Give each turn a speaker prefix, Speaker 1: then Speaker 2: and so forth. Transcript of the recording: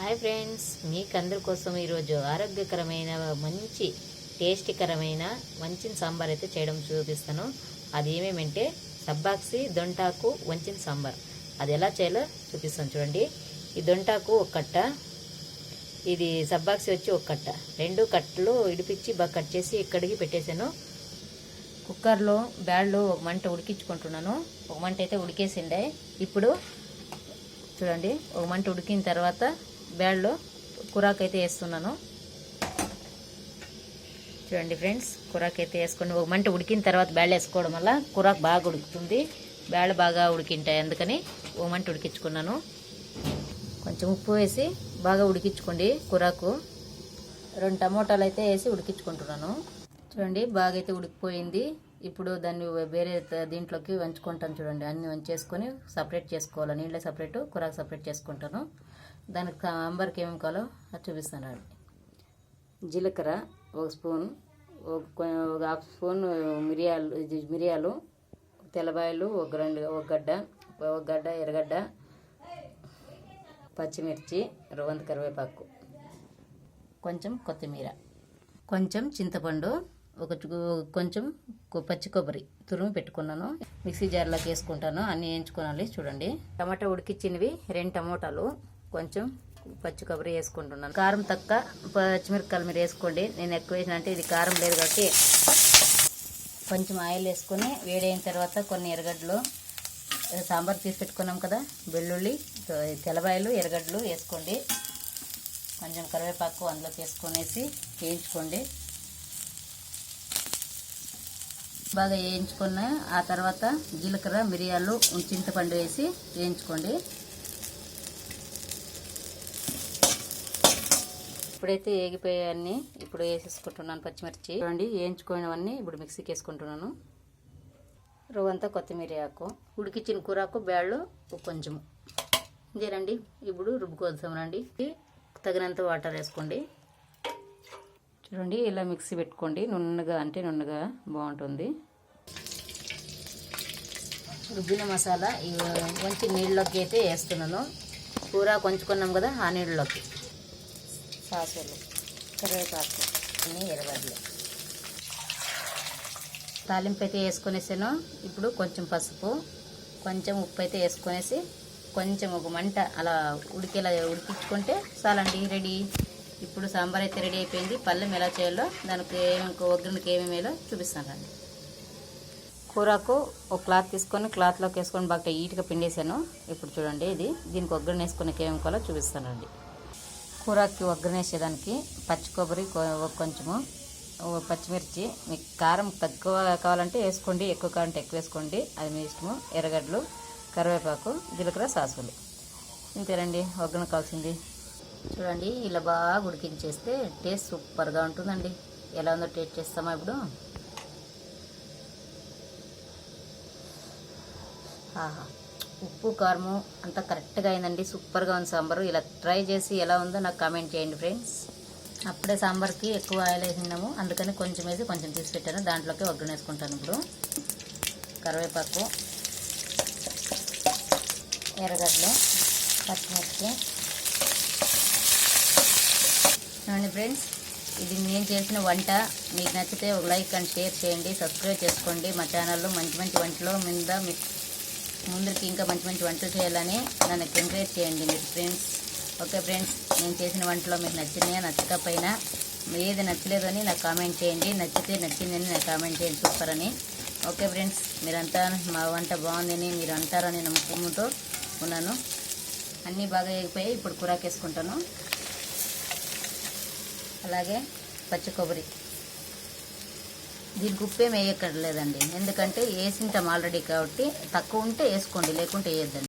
Speaker 1: Hi friends మీకందరి కోసం ఈరోజు ఆరోగ్యకరమైన మంచి టేస్టీకరమైన మంచి సాంబార్ అయితే చేయడం చూపిస్తాను. అది ఏమేమంటే సబ్బాక్సి దొంటాకు వంచిన సాంబార్. అది ఎలా చేయాలో చూపిస్తాను చూడండి. ఈ దొంటాకు ఒక కట్ట ఇది సబ్బాక్సి వచ్చి ఒక కట్ట. రెండు కట్టలు ఇడిపించి బాగా కట్ చేసి ఇక్కడికి పెట్టేశాను. కుక్కర్లో బ్యాడ్లో ఒక మంట ఉడికించుకుంటున్నాను. ఒక మంట అయితే ఉడికేసిండే. ఇప్పుడు చూడండి ఒక మంట ఉడికిన తర్వాత బ్యాడ్లో కూరాకు అయితే వేస్తున్నాను. చూడండి ఫ్రెండ్స్ కూరాకు అయితే వేసుకోండి ఒక మంట ఉడికిన తర్వాత బ్యాళ్ళు వేసుకోవడం వల్ల కూరాకు బాగా ఉడుకుతుంది. బ్యాళ్ళు బాగా ఉడికింటాయి అందుకని ఓ మంట ఉడికించుకున్నాను. కొంచెం ఉప్పు వేసి బాగా ఉడికించుకోండి కూరాకు. రెండు టమోటాలు అయితే వేసి ఉడికించుకుంటున్నాను. చూడండి బాగా అయితే ఉడికిపోయింది. ఇప్పుడు దాన్ని వేరే దీంట్లోకి వంచుకుంటాను చూడండి. అన్ని వంచేసుకొని సపరేట్ చేసుకోవాలి. నీళ్ళ సపరేట్ కూరకు సపరేట్ చేసుకుంటాను. దానికి అంబర్కి ఏమేమి కావాలో అది చూపిస్తాను అండి జీలకర్ర ఒక స్పూన్ ఒక ఒక హాఫ్ స్పూన్ మిరియాలు మిరియాలు తెల్లబాయలు ఒక రెండు ఒక గడ్డ ఒక గడ్డ ఎర్రగడ్డ పచ్చిమిర్చి రువంత కరివేపాకు. కొంచెం కొత్తిమీర. కొంచెం చింతపండు ఒక కొంచెం పచ్చి కొబ్బరి తురుము పెట్టుకున్నాను. మిక్సీ జార్లోకి వేసుకుంటాను. అన్నీ వేయించుకోవాలి. చూడండి. టమాటా ఉడికిచ్చినవి రెండు టమోటాలు. కొంచెం పచ్చి కొబ్బరి వేసుకుంటున్నాను. కారం తక్కువ పచ్చిమిరపకాయలు మీరు వేసుకోండి. నేను ఎక్కువ వేసిన అంటే ఇది కారం లేదు కాబట్టి కొంచెం ఆయిల్ వేసుకొని వేడైన తర్వాత కొన్ని ఎర్రగడ్డలు సాంబార్ తీసి పెట్టుకున్నాం కదా వెల్లుల్లి తెల్లబాయలు ఎర్రగడ్డలు వేసుకోండి. కొంచెం కరివేపాకు అందులోకి వేసుకొనేసి వేయించుకోండి. బాగా వేయించుకున్న ఆ తర్వాత జీలకర్ర మిరియాలు చింతపండు వేసి వేయించుకోండి. ఇప్పుడైతే ఏగిపోయాయన్నీ ఇప్పుడు వేసేసుకుంటున్నాను పచ్చిమిర్చి. చూడండి వేయించుకున్నవన్నీ ఇప్పుడు మిక్సీకి వేసుకుంటున్నాను. రవ్వంతా కొత్తిమీర ఆకు. ఉడికిచ్చిన కూరాకు బ్యాళ్ళు కొంచెం. ఇదేనండి. ఇప్పుడు రుబ్బుకోసామండి తగినంత వాటర్ వేసుకోండి. చూడండి ఇలా మిక్సీ పెట్టుకోండి. నున్నగా అంటే నున్నగా బాగుంటుంది. రుబ్బిన మసాలా ఈ కొంచెం నీళ్ళలోకి అయితే వేస్తున్నాను. కూర కొంచుకున్నాం కదా ఆ నీళ్ళలోకి. సాసులు కరివేపాకు అన్నీ తాలింపు అయితే వేసుకొనేసాను. ఇప్పుడు కొంచెం పసుపు కొంచెం ఉప్పు అయితే వేసుకొనేసి కొంచెం ఒక మంట అలా ఉడికేలా ఉడికించుకుంటే చాలండి రెడీ. ఇప్పుడు సాంబార్ అయితే రెడీ అయిపోయింది. పళ్ళెం ఎలా చేయాలో దానికి ఏమేమి ఒగ్గరికి ఏమేమి చూపిస్తాను రండి కూరకు ఒక క్లాత్ తీసుకొని క్లాత్లోకి వేసుకొని బాగా ఈట్గా పిండేసాను ఇప్పుడు చూడండి ఇది. దీనికి ఒగ్గరణ వేసుకునేకి ఏమి కావాలో చూపిస్తానండి. కూరకి ఒగ్గనేసేదానికి పచ్చి కొబ్బరి కొంచెము పచ్చిమిర్చి మీకు కారం తక్కువ కావాలంటే వేసుకోండి ఎక్కువ కావాలంటే ఎక్కువ వేసుకోండి. అది మీ ఇష్టము. ఎర్రగడ్డలు కరివేపాకు జీలకర్ర సాసులు. ఇంతేనండి ఒగ్గన కావాల్సింది. చూడండి ఇలా బాగా ఉడికించేస్తే టేస్ట్ సూపర్గా ఉంటుందండి. ఎలా ఉందో టేస్ట్ చేస్తామా ఇప్పుడు? ఉప్పు కారము అంతా కరెక్ట్గా అయిందండి. సూపర్గా ఉంది సాంబారు. ఇలా ట్రై చేసి ఎలా ఉందో నాకు కామెంట్ చేయండి ఫ్రెండ్స్. అప్పుడే సాంబార్కి ఎక్కువ ఆయిల్ వేసినాము అందుకని కొంచెం వేసి కొంచెం తీసి పెట్టాను. దాంట్లోకి ఒగ్గన వేసుకుంటాను ఇప్పుడు. కరివేపాకు ఎర్రగడ్డలు పచ్చిమిర్చి. చూడండి ఫ్రెండ్స్ ఇది నేను చేసిన వంట. మీకు నచ్చితే ఒక లైక్ అండ్ షేర్ చేయండి. సబ్స్క్రైబ్ చేసుకోండి. మా ఛానల్లో మంచి మంచి వంటలు మీద మీకు ముందుకి ఇంకా మంచి మంచి వంటలు చేయాలని నన్ను ఎంకరేజ్ చేయండి మీరు ఫ్రెండ్స్. ఓకే ఫ్రెండ్స్ నేను చేసిన వంటలో మీకు నచ్చినాయా నచ్చకపోయినా ఏది నచ్చలేదని నాకు కామెంట్ చేయండి. నచ్చితే నచ్చిందని నాకు కామెంట్ చేయండి. సూపర్ అని. ఓకే ఫ్రెండ్స్ మీరంతా మా వంట బాగుందని మీరు అంటారని నమ్మకంతో ఉన్నాను. అన్నీ బాగా ఎగిపోయాయి ఇప్పుడు కూరాకేసుకుంటాను. అలాగే పచ్చి కొబ్బరి. దీనికి ఉప్పేం వేయక్కర్లేదండి. ఎందుకంటే వేసింటాం ఆల్రెడీ కాబట్టి తక్కువ ఉంటే వేసుకోండి లేకుంటే వేయద్దండి.